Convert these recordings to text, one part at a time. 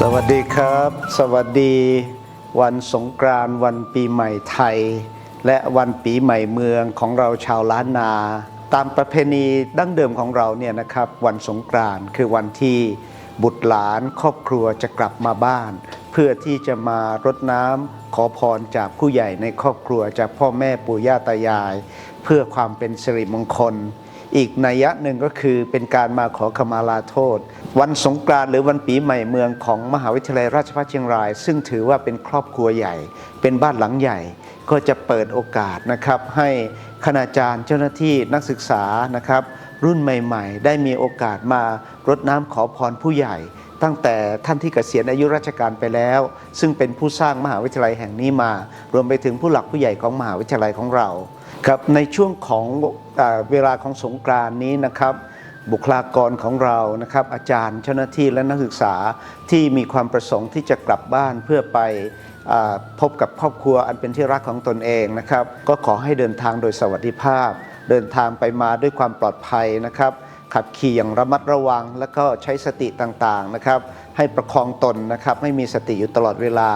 สวัสดีครับ สวัสดี วันสงกรานต์วันปีใหม่ไทย และวันปีใหม่เมืองของเราชาวล้านนา ตามประเพณีดั้งเดิมของเราเนี่ยนะครับ วันสงกรานต์คือวันที่บุตรหลานครอบครัวจะกลับมาบ้าน เพื่อที่จะมารดน้ำขอพรจากผู้ใหญ่ในครอบครัวจากพ่อแม่ปู่ย่าตายาย เพื่อความเป็นสิริมงคล อีกนัยยะหนึ่งก็คือเป็นการมาขอขมาลาโทษ วันสงกรานต์หรือวันปีใหม่เมืองของมหาวิทยาลัยราชภัฏเชียงราย ซึ่งถือว่าเป็นครอบครัวใหญ่ เป็นบ้านหลังใหญ่ ก็จะเปิดโอกาสนะครับ ให้คณาจารย์เจ้าหน้าที่นักศึกษานะครับ รุ่นใหม่ ๆ ได้มีโอกาสมารดน้ำขอพรผู้ใหญ่ ตั้งแต่ท่านที่เกษียณอายุราชการไปแล้ว ซึ่งเป็นผู้สร้างมหาวิทยาลัยแห่งนี้มา รวมไปถึงผู้หลักผู้ใหญ่ของมหาวิทยาลัยของเราครับในช่วงของเอเวลาของสงกรานนี้นะครับบุคลากรของเรานะครับ อาจารย์เจ้าหน้าที่และนักศึกษาที่มีความประสงค์ที่จะกลับบ้านเพื่อไปอพบกับครอบครัวอันเป็นที่รักของตนเองนะครับ ก็ขอให้เดินทางโดยสวัสดิภาพ เดินทางไปมาด้วยความปลอดภัยนะครับ ขับขี่อย่างระมัดระวัง แล้วก็ใช้สติต่างๆนะครับ ให้ประคองตนนะครับให้มีสติอยู่ตลอดเวลา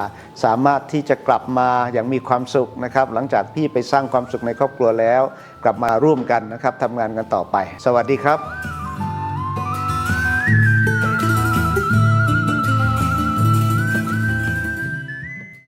สามารถที่จะกลับมาอย่างมีความสุขนะครับ หลังจากที่ไปสร้างความสุขในครอบครัวแล้ว กลับมาร่วมกันนะครับทำงานกันต่อไป สวัสดีครับ